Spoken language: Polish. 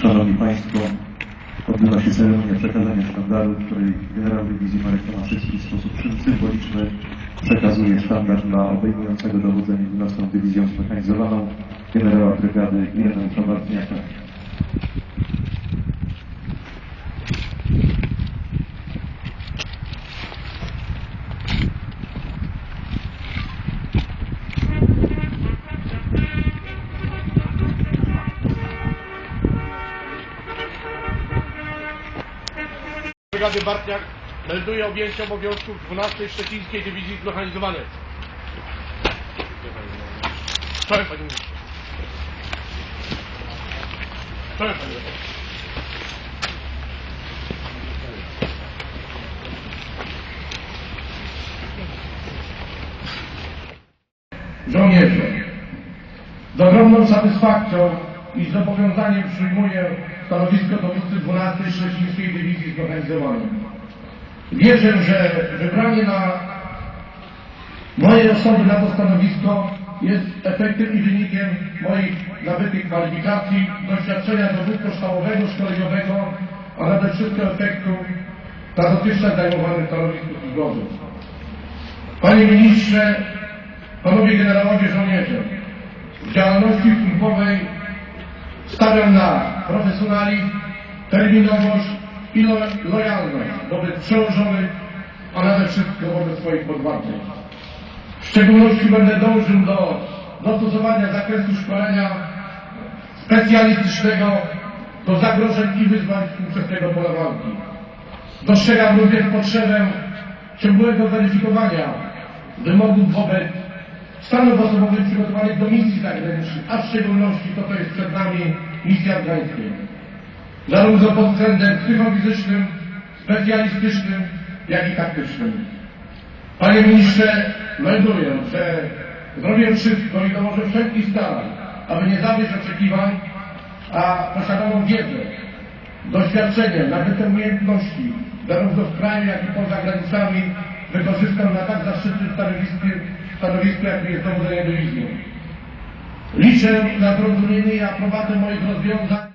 Państwo, odbywa się ceremonia przekazania sztandaru, w której generał dywizji Marek Tomaszewski w sposób symboliczny przekazuje sztandar dla obejmującego dowodzenie 12 Dywizją Zmechanizowaną generała brygady Ireneusza Bartniaka. Brygady Bartniak melduje objęcie obowiązków 12 Szczecińskiej Dywizji Zmechanizowanej. Czołem panie ministrze. Czołem panie ministrze. Żołnierze, z ogromną satysfakcją i zobowiązaniem przyjmuję stanowisko dowódcy 12 Szczecińskiej Dywizji Zorganizowanej. Wierzę, że wybranie na mojej osoby na to stanowisko jest efektem i wynikiem moich nabytych kwalifikacji, doświadczenia dowódczo-sztabowego, szkoleniowego, a nade wszystko efektu na dotychczas zajmowanym stanowisku służbowym. Panie Ministrze, Panowie Generałowie Żołnierze, w działalności służbowej stawiam na profesjonalizm, terminowość i lo lojalność wobec przełożonych, a nade wszystko wobec swoich podwładnych. W szczególności będę dążył do dostosowania zakresu szkolenia specjalistycznego do zagrożeń i wyzwań współczesnego pola walki. Dostrzegam również potrzebę ciągłego weryfikowania wymogów wobec stanów osobowych przygotowanych do misji zagranicznych, a w szczególności to, co jest przed nami misji afgańskiej. Zarówno pod względem psychofizycznym, specjalistycznym, jak i taktycznym. Panie ministrze, melduję, że zrobię wszystko i dołożę wszelkich starań, aby nie zawieść oczekiwań, a posiadaną wiedzę, doświadczenie, nabyte umiejętności, zarówno w kraju, jak i poza granicami, wykorzystam na tak zaszczytnym stanowisku, stanowisku jakim jest dowodzenie dywizją. Liczę na zrozumienie i aprobatę moich rozwiązań.